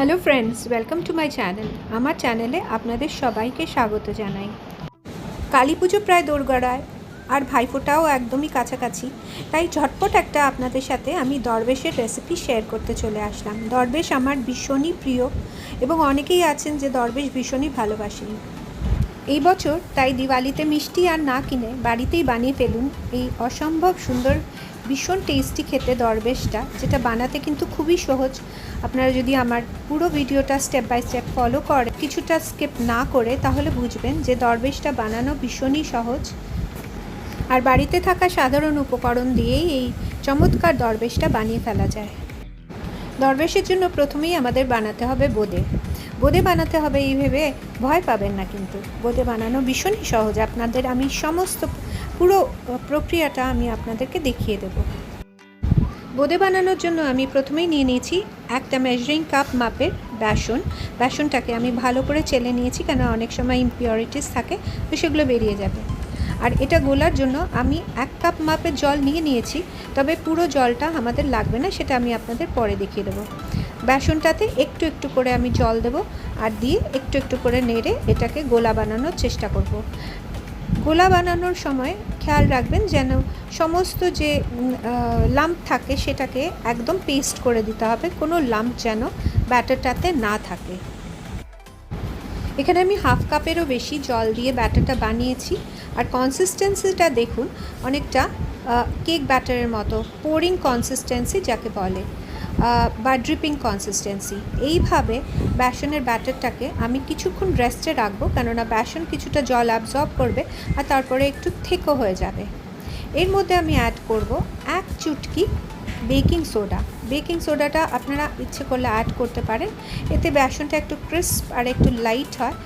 Hello friends welcome to my channel আমার চ্যানেলে আপনাদের সবাইকে স্বাগত জানাই। কালী পুজো প্রায় দোরগড়ায়, আর ভাইফোঁটাও একদমই কাছাকাছি। তাই ঝটপট একটা আপনাদের সাথে আমি দরবেশের রেসিপি শেয়ার করতে চলে আসলাম। দরবেশ আমার ভীষণই প্রিয়, এবং অনেকেই আছেন যে দরবেশ ভীষণই ভালোবাসেন। এই বছর তাই দিওয়ালিতে মিষ্টি আর না কিনে বাড়িতেই বানিয়ে ফেলুন এই অসম্ভব সুন্দর ভীষণ টেস্টি খেতে দরবেশটা, যেটা বানাতে কিন্তু খুবই সহজ। আপনারা যদি আমার পুরো ভিডিওটা স্টেপ বাই স্টেপ ফলো করে কিছুটা স্কিপ না করে, তাহলে বুঝবেন যে দরবেশটা বানানো ভীষণই সহজ। আর বাড়িতে থাকা সাধারণ উপকরণ দিয়েই এই চমৎকার দরবেশটা বানিয়ে ফেলা যায়। দরবেশের জন্য প্রথমেই আমাদের বানাতে হবে বোঁদে। বোঁদে বানাতে হবে এই ভেবে ভয় পাবেন না কিন্তু। বোঁদে বানানো ভীষণই সহজ। আপনাদের আমি সমস্ত পুরো প্রক্রিয়াটা আমি আপনাদেরকে দেখিয়ে দেব। বোঁদে বানানোর জন্য আমি প্রথমেই নিয়ে নিয়েছি একটা মেজারিং কাপ মাপের বেসন। বেসনটাকে আমি ভালো করে চেলে নিয়েছি কেন অনেক সময় ইম্পিওরিটিস থাকে, তো সেগুলো বেরিয়ে যাবে। আর এটা গোলার জন্য আমি এক কাপ মাপের জল নিয়ে নিয়েছি, তবে পুরো জলটা আমাদের লাগবে না, সেটা আমি আপনাদের পরে দেখিয়ে দেবো বেসনটাতে একটু একটু করে আমি জল দেব আর দিয়ে একটু একটু করে নেড়ে এটাকে গোলা বানানোর চেষ্টা করব। গোলা বানানোর সময় খেয়াল রাখবেন যেন সমস্ত যে লাম্প থাকে সেটাকে একদম পেস্ট করে দিতে হবে, কোনো লাম্প যেন ব্যাটারটাতে না থাকে এখানে আমি হাফ কাপেরও বেশি জল দিয়ে ব্যাটারটা বানিয়েছি। আর কনসিস্টেন্সিটা দেখুন, অনেকটা কেক ব্যাটারের মতো পোরিং কনসিস্টেন্সি যাকে বলে বা ড্রিপিং কনসিস্টেন্সি এইভাবে বেসনের ব্যাটারটাকে আমি কিছুক্ষণ রেস্টে রাখব, কেননা বেসন কিছুটা জল অ্যাবজর্ব করবে আর তারপরে একটু থেকো হয়ে যাবে। এর মধ্যে আমি অ্যাড করব এক চুটকি বেকিং সোডা। বেকিং সোডাটা আপনারা ইচ্ছে করলে অ্যাড করতে পারেন। এতে বেসনটা একটু ক্রিস্প আর একটু লাইট হয়।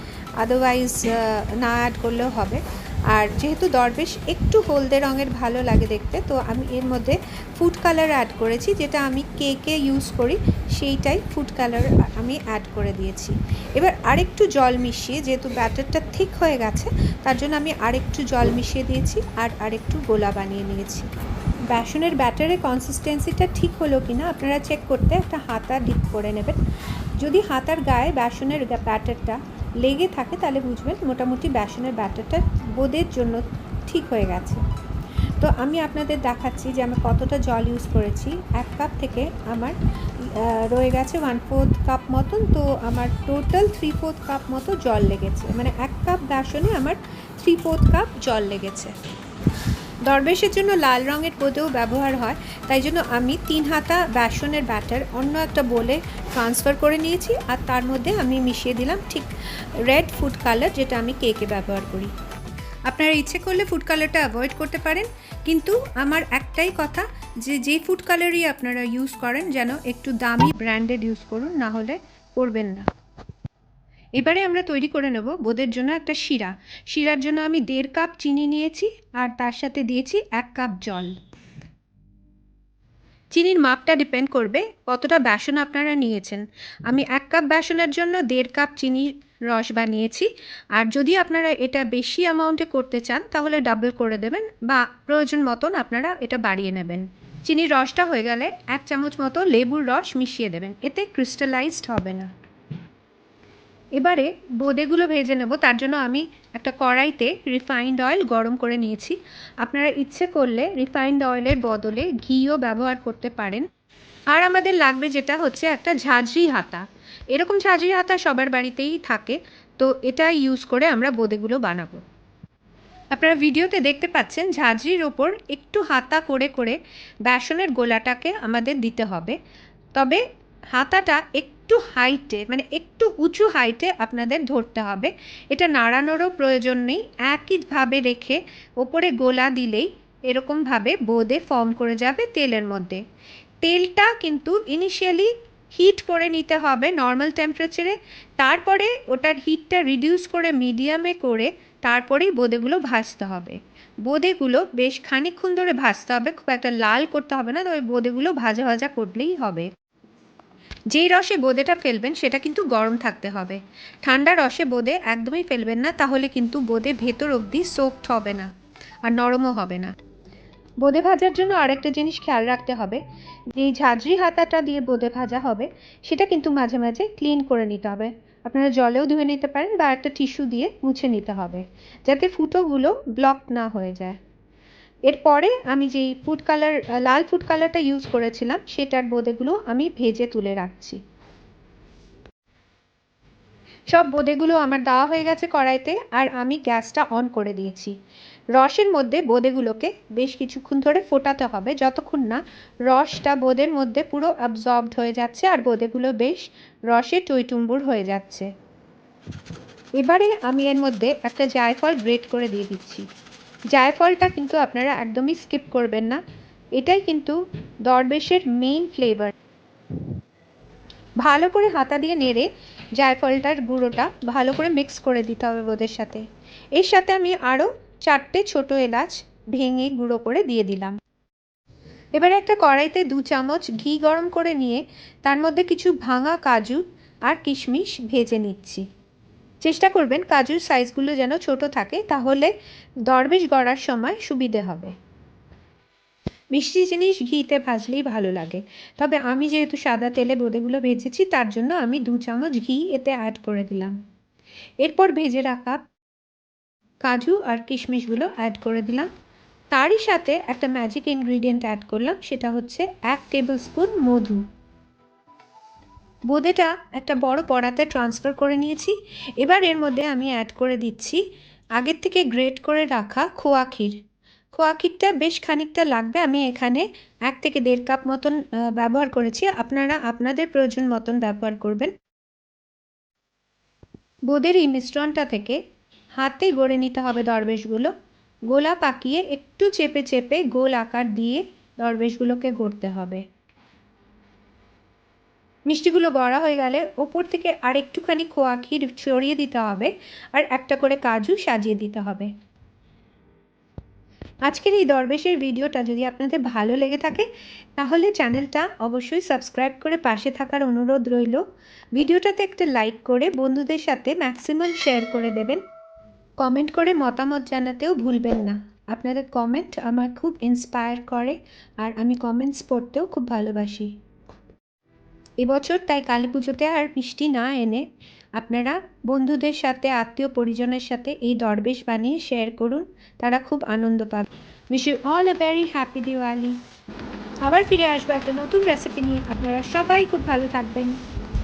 আদারওয়াইজ না অ্যাড করলেও হবে। আর যেহেতু দরবেশ, একটু হলদে রঙের ভালো লাগে দেখতে, তো আমি এর মধ্যে ফুড কালার অ্যাড করেছি, যেটা আমি কেকে ইউজ করি, সেইটাই ফুড কালার আমি অ্যাড করে দিয়েছি। এবার আরেকটু জল মিশিয়ে, যেহেতু ব্যাটারটা ঠিক হয়ে গেছে, তার জন্য আমি আরেকটু জল মিশিয়ে দিয়েছি, আর আরেকটু গোলা বানিয়ে নিয়েছি। বেসনের ব্যাটারের কনসিস্টেন্সিটা ঠিক হলো কি না আপনারা চেক করতে একটা হাতা ডিপ করে নেবেন। যদি হাতার গায়ে বেসনের ব্যাটারটা লেগে থাকে, তাহলে বুঝবেন মোটামুটি বেসনের ব্যাটারটা বোধের জন্য ঠিক হয়ে গেছে। তো আমি আপনাদের দেখাচ্ছি যে আমি কতটা জল ইউজ করেছি। এক কাপ থেকে আমার রয়ে গেছে ওয়ান ফোর্থ কাপ মতন। তো আমার টোটাল থ্রি ফোর্থ কাপ মতো জল লেগেছে। মানে এক কাপ বেসনে আমার থ্রি ফোর্থ কাপ জল লেগেছে। দরবেশের জন্য লাল রঙের বোধেও ব্যবহার হয়, তাই জন্য আমি তিন হাতা বেসনের ব্যাটার অন্য একটা বলে ট্রান্সফার করে নিয়েছি আর তার মধ্যে আমি মিশিয়ে দিলাম ঠিক রেড ফুড কালার যেটা আমি কেকে ব্যবহার করি। আপনারা ইচ্ছে করলে ফুড কালারটা অ্যাভয়েড করতে পারেন, কিন্তু আমার একটাই কথা যে যে ফুড কালারই আপনারা ইউজ করেন যেন একটু দামি ব্র্যান্ডেড ইউজ করুন, না হলে করবেন না। এবারে আমরা তৈরি করে নেব বোধের জন্য একটা শিরা। শিরার জন্য আমি দেড় কাপ চিনি নিয়েছি আর তার সাথে দিয়েছি এক কাপ জল। চিনির মাপটা ডিপেন্ড করবে কতটা বেসন আপনারা নিয়েছেন। আমি এক কাপ বেসনের জন্য দেড় কাপ চিনির রস বানিয়েছি। আর যদি আপনারা এটা বেশি অ্যামাউন্টে করতে চান, তাহলে ডাবল করে দেবেন বা প্রয়োজন মতন আপনারা এটা বাড়িয়ে নেবেন। চিনির রসটা হয়ে গেলে এক চামচ মতো লেবুর রস মিশিয়ে দেবেন। এতে ক্রিস্টালাইজড হবে না। এবারে বোঁদেগুলো ভেজে নেব, তার জন্য আমি একটা কড়াইতে রিফাইন্ড অয়েল গরম করে নিয়েছি। আপনারা ইচ্ছে করলে রিফাইন্ড অয়েলের বদলে ঘিও ব্যবহার করতে পারেন। আর আমাদের লাগবে যেটা হচ্ছে একটা ঝাঁঝরি হাতা। এরকম ঝাঁঝরি হাতা সবার বাড়িতেই থাকে, তো এটা ইউজ করে আমরা বোঁদেগুলো বানাবো। আপনারা ভিডিওতে দেখতে পাচ্ছেন ঝাঁঝরির ওপর একটু হাতা করে করে বেসনের গোলাটাকে আমাদের দিতে হবে। তবে হাতাটা একটু হাইটে মানে একটু উঁচু হাইটে আপনাদের ধরতে হবে। এটা নাড়ানোরও প্রয়োজন নেই। একইভাবে রেখে ওপরে গোলা দিলেই এরকমভাবে বোঁদে ফর্ম করে যাবে তেলের মধ্যে। তেলটা কিন্তু ইনিশিয়ালি হিট করে নিতে হবে নর্মাল টেম্পারেচারে তারপরে ওটার হিটটা রিডিউস করে মিডিয়ামে করে তারপরেই বোঁদেগুলো ভাজতে হবে। বোঁদেগুলো বেশ খানিকক্ষণ ধরে ভাজতে হবে। খুব একটা লাল করতে হবে না, তবে বোঁদেগুলো ভাজা ভাজা করলেই হবে। যেই রসে বোঁদেটা ফেলবেন, সেটা কিন্তু গরম থাকতে হবে। ঠান্ডা রসে বোঁদে একদমই ফেলবেন না, তাহলে কিন্তু বোঁদে ভেতর অবধি সোফট হবে না আর নরমও হবে না। বোঁদে ভাজার জন্য আরেকটা জিনিস খেয়াল রাখতে হবে যে এই ঝাঁঝরি হাতাটা দিয়ে বোঁদে ভাজা হবে, সেটা কিন্তু মাঝে মাঝে ক্লিন করে নিতে হবে। আপনারা জলেও ধুয়ে নিতে পারেন বা একটা টিস্যু দিয়ে মুছে নিতে হবে, যাতে ফুটোগুলো ব্লক না হয়ে যায়। এরপরে আমি যেই ফুড কালার লাল ফুড কালারটা ইউজ করেছিলাম, সেটার বোঁদেগুলো আমি ভেজে তুলে রাখছি। সব বোঁদেগুলো আমার দেওয়া হয়ে গেছে কড়াইতে, আর আমি গ্যাসটা অন করে দিয়েছি। রসের মধ্যে বোঁদেগুলোকে বেশ কিছুক্ষণ ধরে ফোটাতে হবে, যতক্ষণ না রসটা বোঁদের মধ্যে পুরো অ্যাবজর্বড হয়ে যাচ্ছে, আর বোঁদেগুলো বেশ রসে টইটুম্বুর হয়ে যাচ্ছে। এবারে আমি এর মধ্যে একটা জায়ফল গ্রেট করে দিয়ে দিচ্ছি। জায়ফলটা কিন্তু আপনারা একদমই স্কিপ করবেন না। এটাই কিন্তু দরবেশের মেইন ফ্লেভার ভালো করে হাতা দিয়ে নেড়ে জায়ফলটার গুঁড়োটা ভালো করে মিক্স করে দিতে হবে বোদের সাথে। এর সাথে আমি আরও চারটে ছোট এলাচ ভেঙে গুঁড়ো করে দিয়ে দিলাম। এবারে একটা কড়াইতে দু চামচ ঘি গরম করে নিয়ে তার মধ্যে কিছু ভাঙা কাজু আর কিশমিশ ভেজে নিচ্ছি। চেষ্টা করবেন কাজুর সাইজগুলো যেন ছোট থাকে, তাহলে দরবেশ গড়ার সময় সুবিধে হবে। মিষ্টি জিনিস ঘিতে ভাজলেই ভালো লাগে। তবে আমি যেহেতু সাদা তেলে বোঁদেগুলো ভেজেছি, তার জন্য আমি দু চামচ ঘি এতে অ্যাড করে দিলাম। এরপর ভেজে রাখা কাজু আর কিশমিশগুলো অ্যাড করে দিলাম। তারই সাথে একটা ম্যাজিক ইনগ্রিডিয়েন্ট অ্যাড করলাম, সেটা হচ্ছে এক টেবিল স্পুন মধু। বোঁদেটা একটা বড় পড়াতে ট্রান্সফার করে নিয়েছি। এবার এর মধ্যে আমি অ্যাড করে দিচ্ছি আগের থেকে গ্রেট করে রাখা খোয়া ক্ষীর। খোয়া ক্ষীরটা বেশ খানিকটা লাগবে, আমি এখানে এক থেকে দেড় কাপ মতন ব্যবহার করেছি। আপনারা আপনাদের প্রয়োজন মতন ব্যবহার করবেন। বোঁদের এই মিশ্রণটা থেকে হাতে গড়ে নিতে হবে দরবেশগুলো। গোলা পাকিয়ে একটু চেপে চেপে গোল আকার দিয়ে দরবেশগুলোকে গড়তে হবে। মিষ্টিগুলো বড়া হয়ে গেলে ওপর থেকে আর একটুখানি খোয়া ক্ষীর ছড়িয়ে দিতে হবে আর একটা করে কাজু সাজিয়ে দিতে হবে। আজকের এই দরবেশের ভিডিওটা যদি আপনাদের ভালো লেগে থাকে, তাহলে চ্যানেলটা অবশ্যই সাবস্ক্রাইব করে পাশে থাকার অনুরোধ রইল। ভিডিওটাতে একটা লাইক করে বন্ধুদের সাথে ম্যাক্সিমাম শেয়ার করে দেবেন। কমেন্ট করে মতামত জানাতেও ভুলবেন না। আপনাদের কমেন্ট আমার খুব ইন্সপায়ার করে আর আমি কমেন্টস পড়তেও খুব ভালোবাসি। এবছর তাই কালী পুজোতে আর মিষ্টি না এনে আপনারা বন্ধুদের সাথে, আত্মীয় পরিজনের সাথে এই দরবেশ বানিয়ে শেয়ার করুন। তারা খুব আনন্দ পাবে। Wish you all a very happy Diwali আবার ফিরে আসব একটা নতুন রেসিপি নিয়ে। আপনারা সবাই খুব ভালো থাকবেন।